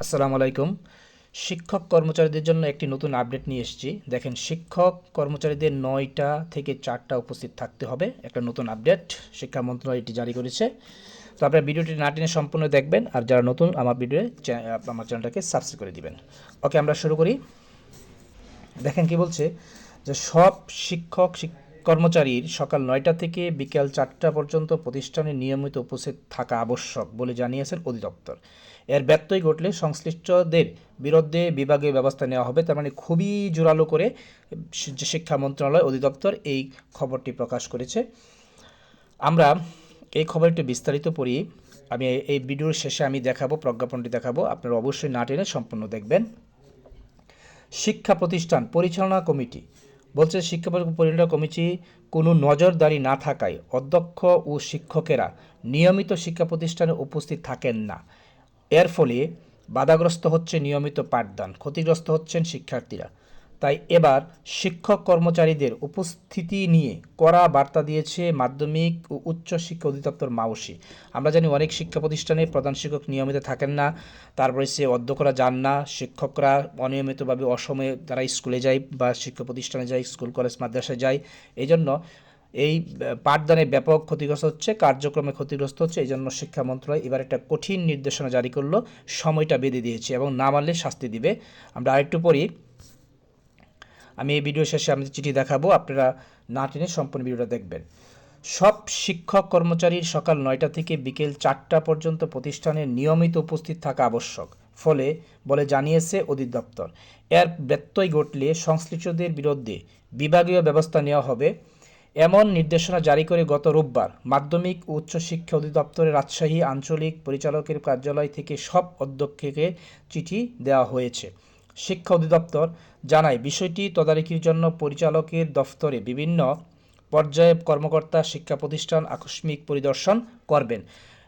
আসসালামু আলাইকুম। শিক্ষক কর্মচারীদের জন্য একটি নতুন আপডেট নিয়ে এসেছি। দেখেন, শিক্ষক কর্মচারীদের নয়টা থেকে চারটা উপস্থিত থাকতে হবে। একটা নতুন আপডেট শিক্ষা মন্ত্রণালয় এটি জারি করেছে। তো আপনারা ভিডিওটি না টেনে সম্পূর্ণ দেখবেন আর যারা নতুন আমার ভিডিও আমার চ্যানেলটাকে সাবস্ক্রাইব করে দিবেন। ওকে, আমরা শুরু করি। দেখেন কি বলছে যে সব শিক্ষক শিক- কর্মচারীর সকাল নয়টা থেকে বিকেল চারটা পর্যন্ত প্রতিষ্ঠানে নিয়মিত উপস্থিত থাকা আবশ্যক বলে জানিয়েছেন অধিদপ্তর। এর ব্যত্যয় ঘটলে সংশ্লিষ্টদের বিরুদ্ধে বিভাগীয় ব্যবস্থা নেওয়া হবে। তার মানে খুবই জোরালো করে শিক্ষা মন্ত্রণালয় অধিদপ্তর এই খবরটি প্রকাশ করেছে। আমরা এই খবরটি বিস্তারিত পড়ি। আমি এই- ভিডিওর শেষে আমি দেখাবো, প্রজ্ঞাপনটি দেখাবো। আপনারা অবশ্যই না টেনে সম্পূর্ণ দেখবেন। শিক্ষা প্রতিষ্ঠান পরিচালনা কমিটি বলছে, শিক্ষা পরিচালনা কমিটি কোনো নজরদারি না থাকায় অধ্যক্ষ ও শিক্ষকেরা নিয়মিত শিক্ষা প্রতিষ্ঠানে উপস্থিত থাকেন না। এর ফলে বাধাগ্রস্ত হচ্ছে নিয়মিত পাঠদান, ক্ষতিগ্রস্ত হচ্ছেন শিক্ষার্থীরা। তাই এবার শিক্ষক কর্মচারীদের উপস্থিতি নিয়ে কড়া বার্তা দিয়েছে মাধ্যমিক ও উচ্চ শিক্ষা অধিদপ্তর মাওসি। আমরা জানি অনেক শিক্ষা প্রতিষ্ঠানে প্রধান শিক্ষক নিয়মিত থাকেন না, তারপরে সে অধ্যক্ষরা যান না, শিক্ষকরা অনিয়মিতভাবে অসময়ে তারা স্কুলে যায় বা শিক্ষা প্রতিষ্ঠানে যায়, স্কুল, কলেজ, মাদ্রাসায় যায়। এই জন্য এই পাঠদানে ব্যাপক ক্ষতিগ্রস্ত হচ্ছে, কার্যক্রমে ক্ষতিগ্রস্ত হচ্ছে। এই জন্য শিক্ষা মন্ত্রণালয় এবার একটা কঠিন নির্দেশনা জারি করল, সময়টা বেঁধে দিয়েছে এবং না মানলে শাস্তি দিবে। আমরা আরেকটু পড়ি। আমি এই ভিডিও শেষে আমি চিঠি দেখাবো, আপনারা না টেনে সম্পূর্ণ ভিডিওটা দেখবেন। সব শিক্ষক কর্মচারীর সকাল নয়টা থেকে বিকেল চারটা পর্যন্ত প্রতিষ্ঠানে নিয়মিত উপস্থিত থাকা আবশ্যক, ফলে বলে জানিয়েছে অধিদপ্তর। এর ব্যত্যয় ঘটলে সংশ্লিষ্টদের বিরুদ্ধে বিভাগীয় ব্যবস্থা নেওয়া হবে। এমন নির্দেশনা জারি করে গত রোববার মাধ্যমিক ও উচ্চশিক্ষা অধিদপ্তরের রাজশাহী আঞ্চলিক পরিচালকের কার্যালয় থেকে সব অধ্যক্ষকে চিঠি দেওয়া হয়েছে। শিক্ষা অধিদপ্তর জানায়, বিষয়টি তদারকির জন্য পরিচালকের দফতরে বিভিন্ন পর্যায়ে কর্মকর্তা শিক্ষা প্রতিষ্ঠান আকস্মিক পরিদর্শন করবেন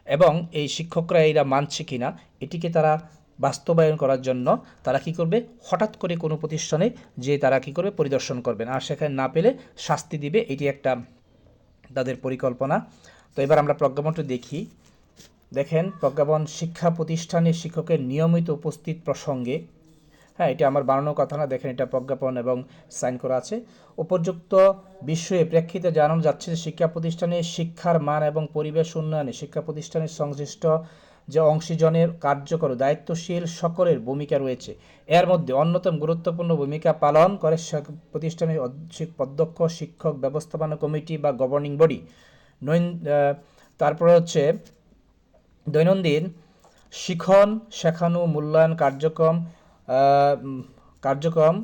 এবং এই শিক্ষকরা এরা মানছে কিনা, এটিকে তারা বাস্তবায়ন করার জন্য তারা কি করবে? হঠাৎ করে কোনো প্রতিষ্ঠানে যে তারা কি করবে? পরিদর্শন করবেন। আর সেখানে না পেলে শাস্তি দিবে, এটি একটা তাদের পরিকল্পনা। তো এবার আমরা প্রজ্ঞাপনটা দেখি। দেখেন, প্রজ্ঞাপন শিক্ষা প্রতিষ্ঠানে শিক্ষকের নিয়মিত উপস্থিত প্রসঙ্গে হ্যাঁ এটা আমার বানানোর কথা না, দেখেন এটা প্রজ্ঞাপন এবং সাইন করা আছে। উপযুক্ত বিষয়ে প্রেক্ষিতে জানানো যাচ্ছে যে শিক্ষা প্রতিষ্ঠানে শিক্ষার মান এবং পরিবেশ উন্নয়নে শিক্ষা প্রতিষ্ঠানের সংশ্লিষ্ট যে অংশীজনের কার্যকর দায়িত্বশীল সকলের ভূমিকা রয়েছে। এর মধ্যে অন্যতম গুরুত্বপূর্ণ ভূমিকা পালন করে প্রতিষ্ঠানের অধ্যক্ষ শিক্ষক, ব্যবস্থাপনা কমিটি বা গভর্নিং বডি নৈন তারপরে হচ্ছে দৈনন্দিন শিখন, শেখানো, মূল্যায়ন কার্যক্রম কার্যক্রম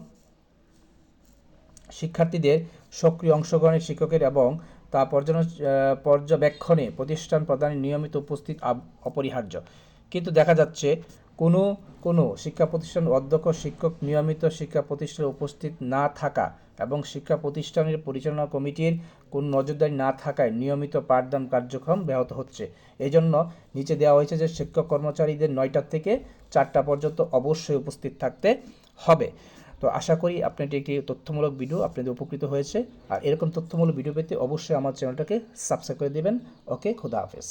শিক্ষার্থীদের সক্রিয় অংশগ্রহণের শিক্ষকের এবং তা পর্যবেক্ষণে প্রতিষ্ঠান প্রদানে নিয়মিত উপস্থিত অপরিহার্য। কিন্তু দেখা যাচ্ছে কোনো কোনো শিক্ষা প্রতিষ্ঠান অধ্যক্ষ, শিক্ষক নিয়মিত শিক্ষা প্রতিষ্ঠানে উপস্থিত না থাকা এবং শিক্ষা প্রতিষ্ঠানের পরিচালনা কমিটির কোন নজরদারি না থাকায় নিয়মিত পাঠদান কার্যক্রম ব্যাহত হচ্ছে। এই জন্য নিচে দেওয়া হয়েছে যে শিক্ষক কর্মচারীদের নয়টার থেকে চারটা পর্যন্ত অবশ্যই উপস্থিত থাকতে হবে। তো আশা করি আপনি এটি একটি তথ্যমূলক ভিডিও আপনাদের উপকৃত হয়েছে। আর এরকম তথ্যমূলক ভিডিও পেতে অবশ্যই আমার চ্যানেলটাকে সাবস্ক্রাইব করে দেবেন। ওকে, খুদা হাফেজ।